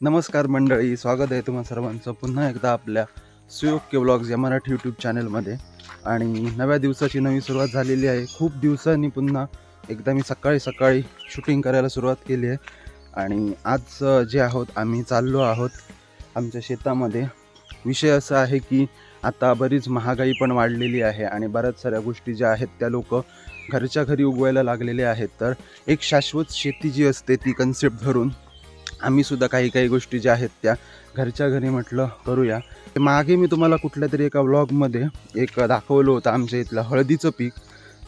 नमस्कार मंडळी स्वागत आहे तुम्हा सर्वांचं. पुन्हा एकदा आपल्या सुयोग्य ब्लॉग्स या मराठी यूट्यूब चॅनलमध्ये. आणि नव्या दिवसाची नवी सुरुवात झालेली आहे. खूप दिवसांनी पुन्हा एकदा मी सकाळी सकाळी शूटिंग करायला सुरुवात केली आहे. आणि आज जे आहोत आम्ही चाललो आहोत आमच्या शेतामध्ये. विषय असा आहे की आता बरीच महागाई पण वाढलेली आहे आणि बऱ्याच साऱ्या गोष्टी ज्या आहेत त्या लोक घरच्या घरी उगवायला लागलेले आहेत. तर एक शाश्वत शेती जी असते ती कन्सेप्ट धरून आम्हीसुद्धा काही काही गोष्टी ज्या आहेत त्या घरच्या घरी म्हटलं करूया. मागे मी तुम्हाला कुठल्या तरी एका व्लॉगमध्ये एक दाखवलं होतं आमच्या इथलं हळदीचं पीक.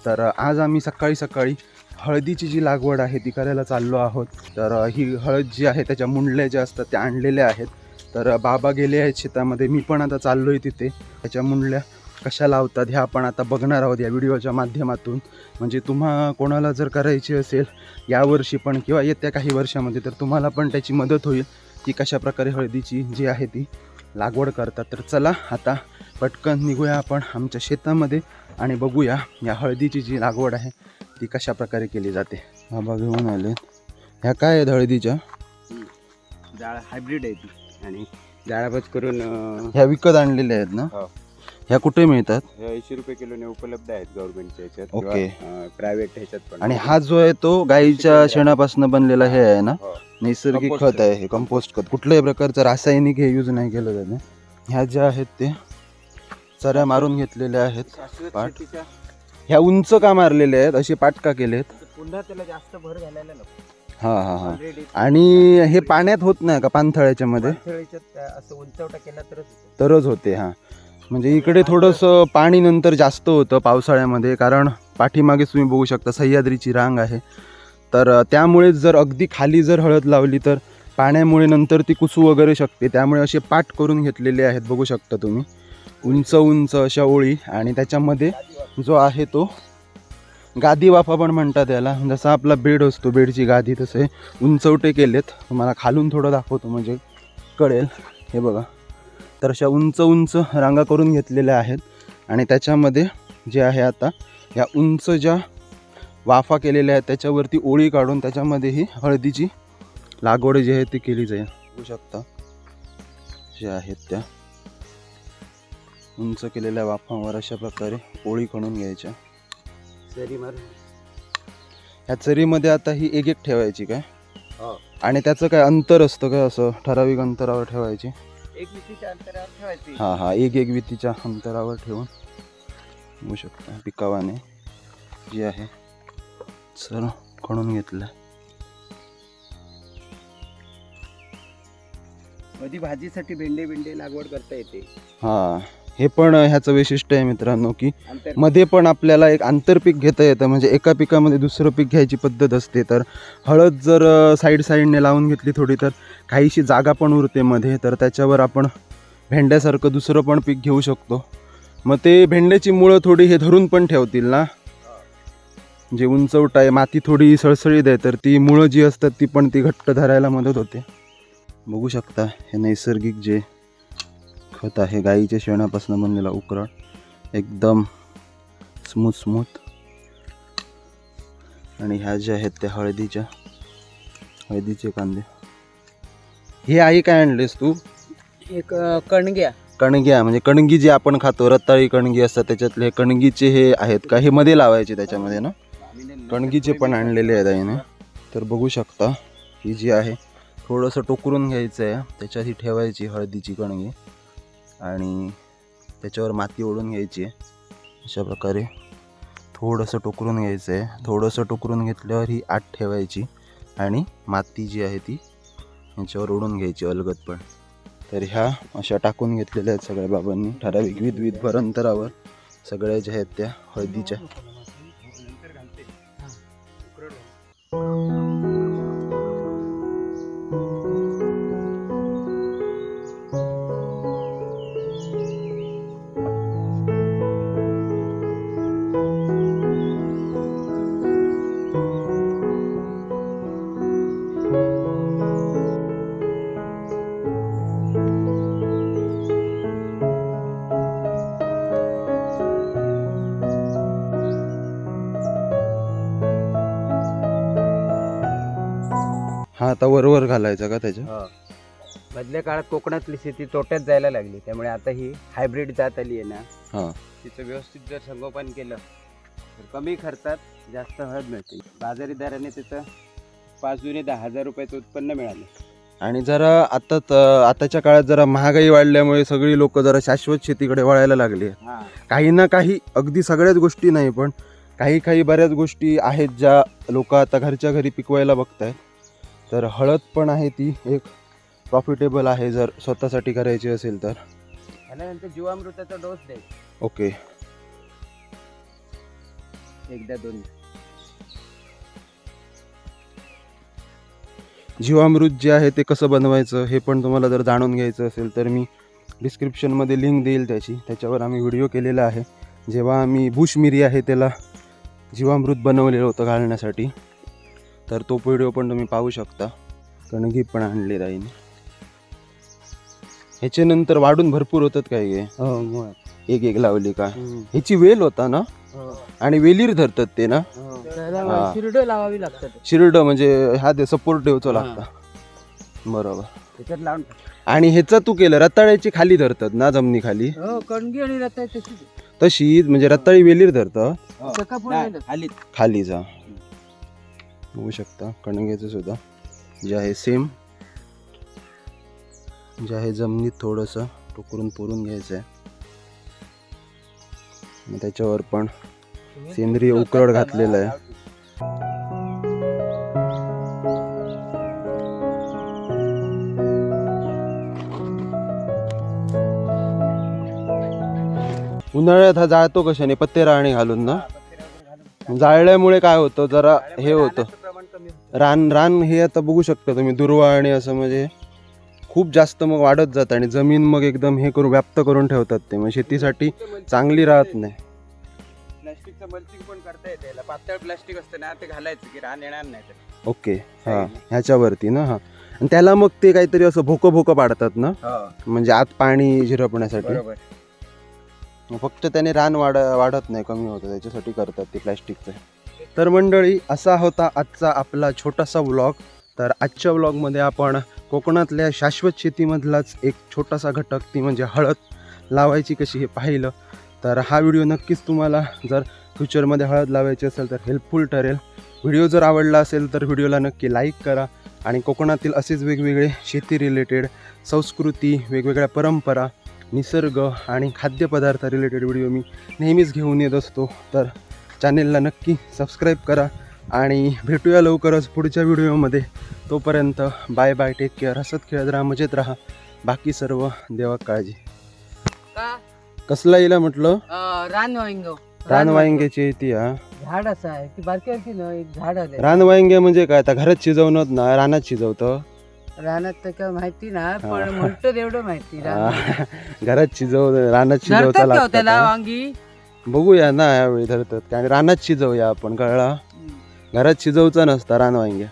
तर आज आम्ही सकाळी सकाळी हळदीची जी लागवड आहे ती करायला चाललो आहोत. तर ही हळद जी आहे त्याच्या मुंडल्या ज्या असतात त्या आणलेल्या आहेत. तर बाबा गेले आहेत शेतामध्ये मी पण आता चाललो आहे तिथे. त्याच्या मुंडल्या कशा लावतात ह्या आपण आता बघणार आहोत या व्हिडिओच्या माध्यमातून. म्हणजे तुम्हा कोणाला जर करायची असेल यावर्षी पण किंवा येत्या काही वर्षामध्ये तर तुम्हाला पण त्याची मदत होईल की कशा प्रकारे हळदीची जी आहे ती लागवड करतात. तर चला आता पटकन निघूया आपण आमच्या शेतामध्ये आणि बघूया या हळदीची जी लागवड आहे ती कशा प्रकारे केली जाते. बाबा घेऊन आले ह्या काय आहेत हळदीच्या? जाळ हायब्रिड आहे ती. आणि जाळाबाज करून ह्या विकत आणलेल्या आहेत ना? हो. ह्या कुठे मिळतात? ऐंशी रुपये किलोने उपलब्ध आहेत गव्हर्नमेंटच्या ह्याच्यात ओके. प्रायव्हेट ह्याच्यात पण. आणि हा जो आहे तो गाईच्या शेणापासून बनलेला हे आहे ना? हो. नैसर्गिक Compost खत आहे हे कंपोस्ट खत. कुठल्याही प्रकारचं रासायनिक हे यूज नाही केलं जाते ह्या ज्या आहेत ते चऱ्या मारून घेतलेल्या आहेत. शाश्वत पाट. शेतीच्या. ह्या उंच का मारलेले आहेत? असे पाटका केलेत? पुन्हा त्याला जास्त भर घालायला नको. हा हा हा. आणि हे पाण्यात होत नाही का पाणथळ्याच्या मध्ये असं उंचवटा केला तरच होतं. तरच होते हा. म्हणजे इकडे थोडंसं पाणी नंतर जास्त होतं पावसाळ्यामध्ये कारण पाठीमागेच तुम्ही बघू शकता सह्याद्रीची रांग आहे. तर त्यामुळे जर अगदी खाली जर हळद लावली तर पाण्यामुळे नंतर ती कुसू वगैरे शकते. त्यामुळे असे पाठ करून घेतलेले आहेत बघू शकता तुम्ही. उंच उंच अशा ओळी आणि त्याच्यामध्ये जो आहे तो गादी वाफा पण म्हणतात त्याला जसा आपला बेड असतो बेडची गादी तसे उंचवटे केलेत. तुम्हाला खालून थोडं दाखवतो म्हणजे कळेल. हे बघा. तर अशा उंच उंच रांगा करून घेतलेल्या आहेत. आणि त्याच्यामध्ये जे आहे आता या उंच ज्या वाफा केलेल्या आहेत त्याच्यावरती ओळी काढून त्याच्यामध्ये ही हळदीची लागवड जी आहे ती केली जाईल. बघू शकता. जे आहेत त्या उंच केलेल्या वाफांवर अशा प्रकारे ओळी काढून घ्यायच्या. ह्या चरीमध्ये आता ही एक एक ठेवायची काय? हो. आणि त्याचं काय अंतर असतं काय असं ठराविक अंतरावर ठेवायची? एक विशीच्या अंतरावर ठेवायची. हा हा एक एक वितीच्या अंतरावर ठेवून बघू शकता पिकावाने जी आहे. सर खणून घेतलं. कधी भाजीसाठी भेंडे भेंडे लागवड करता येते? हा. हे पण ह्याचं वैशिष्ट्य आहे मित्रांनो की मध्ये पण आपल्याला एक आंतरपीक घेता येतं. म्हणजे एका पिकामध्ये दुसरं पीक घ्यायची पद्धत असते. तर हळद जर साईड साईडने लावून घेतली थोडी तर काहीशी जागा पण उरते मध्ये. तर त्याच्यावर आपण भेंड्यासारखं दुसरं पण पीक घेऊ शकतो. मग ते भेंड्याची मुळं थोडी हे धरून पण ठेवतील ना? जे उंचवट आहे माती थोडी सळसळीत आहे तर ती मुळं जी असतात ती पण ती घट्ट धरायला मदत होते. बघू शकता हे नैसर्गिक जे खत आहे. गाईच्या शेणापासून बनलेला उकरड एकदम स्मूथ स्मूथ आणि ह्या ज्या आहेत त्या हळदीच्या हळदीचे कांदे. हे आई काय आणलेस तू? एक कणग्या. कणग्या म्हणजे कणगी जी आपण खातो रताळी कणगी असतात त्याच्यातले हे कणगीचे हे आहेत का? हे मध्ये लावायचे त्याच्यामध्ये ना? कणगीचे पण आणलेले आहेत आईने. तर बघू शकता ही जी आहे थोडंसं टोकरून घ्यायचं आहे त्याच्यात ही ठेवायची हळदीची कणगी. आणि त्याच्यावर माती ओढून घ्यायची आहे. अशा प्रकारे थोडंसं टोकरून घ्यायचं आहे. थोडंसं टोकरून घेतल्यावर ही आत ठेवायची आणि माती जी आहे ती ह्याच्यावर ओढून घ्यायची अलगद पण. तर ह्या अशा टाकून घेतलेल्या आहेत सगळ्या बाबांनी. ठराविक विध विधभर अंतरावर सगळ्या ज्या आहेत त्या हळदीच्या. आता वरवर घालायचा का त्याच्या मधल्या काळात कोकणातली शेती तोट्यात जायला लागली त्यामुळे आता ही हायब्रिड जात आली आहे ना. हां. तिचं व्यवस्थित जर संगोपन केलं तर कमी खर्चात जास्त हळद मिळते. बाजारी दराने तिचं पाच जुने दहा हजार रुपयाचं उत्पन्न मिळालं. आणि जरा आता त- आताच्या काळात जरा महागाई वाढल्यामुळे सगळी लोक जरा शाश्वत शेतीकडे वळायला लागली हां. काही ना काही अगदी सगळ्याच गोष्टी नाही पण काही काही बऱ्याच गोष्टी आहेत ज्या लोक आता घरच्या घरी पिकवायला बघतायत. तर हळद पण आहे ती एक प्रॉफिटेबल आहे जर स्वतःसाठी करायची असेल तर. त्यानंतर जीवामृताचा डोस द्यायचा ओके. एकदा दोन. जीवामृत जे आहे ते कसं बनवायचं हे पण तुम्हाला जर जाणून घ्यायचं असेल तर मी डिस्क्रिप्शनमध्ये लिंक देईल त्याची. त्याच्यावर आम्ही व्हिडिओ केलेला आहे. जेव्हा आम्ही बुशमिरी आहे त्याला जीवामृत बनवलेलं होतं घालण्यासाठी. तर तो व्हिडिओ पण तुम्ही पाहू शकता. कणगी पण आणले राहीने ह्याच्यानंतर वाढून भरपूर होतात काय हे? हो मुळात एक एक लावली का? ह्याची वेल होता ना? आणि वेलीर धरतात ते ना? हा. शिरडं लावावी लागतात. शिरड म्हणजे हा ते सपोर्ट ठेवचं लागतं. बरोबर. त्याच्यात लावून आणि ह्याचं तू केलं रताळ्याची खाली धरतात ना जमिनी खाली? हो कणगी आणि रताळ तशी तशी म्हणजे रताळी वेलीर धरतं. खाली. खाली जा. बघू शकता. कणग्याचं सुद्धा. जे आहे सेम जे आहे जमिनीत थोडंसं टोकरून पुरून घ्यायचं आहे त्याच्यावर पण सेंद्रिय उकरड घातलेलं आहे. उन्हाळ्यात हा जाळतो कशाने? पत्ते राणी घालून ना? जाळल्यामुळे काय होतं? जरा हे होतं. रान रान हे आता बघू शकता तुम्ही दुर्वा आणि असं म्हणजे खूप जास्त मग वाढत जातं आणि जमीन मग एकदम हे करून व्याप्त करून ठेवतात ते. मग शेतीसाठी चांगली राहत नाही. प्लास्टिकचं मल्चिंग पण करता येते याला. पातळ प्लास्टिक असतं ना ते घालायचं की रान येणार नाही तर. ओके हां ह्याच्यावरती ना हां. आणि त्याला मग ते काहीतरी असं भोकं भोकं पाडतात ना? म्हणजे आत पाणी झिरपण्यासाठी? बरोबर. मग फक्त त्याने रान वाढ वाढत नाही कमी होतं. त्याच्यासाठी करतात ते प्लॅस्टिकचं. तर मंडळी असा होता आजचा आपला छोटासा व्लॉग तर आजच्या व्लॉगमध्ये आपण कोकणातल्या शाश्वत शेतीमधलाच एक छोटासा घटक ती म्हणजे हळद लावायची कशी हे पाहिलं. तर हा व्हिडिओ नक्कीच तुम्हाला जर फ्युचरमध्ये हळद लावायची असेल तर हेल्पफुल ठरेल. व्हिडिओ जर आवडला असेल तर व्हिडिओला नक्की लाईक करा आणि कोकणातील असेच वेगवेगळे शेती रिलेटेड संस्कृती वेगवेगळ्या परंपरा निसर्ग आणि खाद्यपदार्थ रिलेटेड व्हिडिओ मी नेहमीच घेऊन येत असतो. तर चॅनेलला नक्की सबस्क्राईब करा आणि भेटूया लवकरच पुढच्या व्हिडिओमध्ये. तोपर्यंत बाय बाय टेक केअर हसत खेळत राहा मजेत राहा. बाकी सर्व देवा काळजी. का? कसला येईल म्हटलं? रानवांग रानवांग्याची येते हा. झाड असं आहे ती बारकी होती ना एक झाड आले रानवांगे म्हणजे काय? आता घरात शिजवणं ना रानात शिजवतं? रानात तर काय माहिती ना पण म्हणतो एवढं माहिती रान- घरात शिजव रानात शिजवता का हो लागतं त्याला? वांगी? बघूया ना यावेळी धरतात कारण रानात शिजवूया आपण कळला? घरात शिजवचा नसता रानवांग्या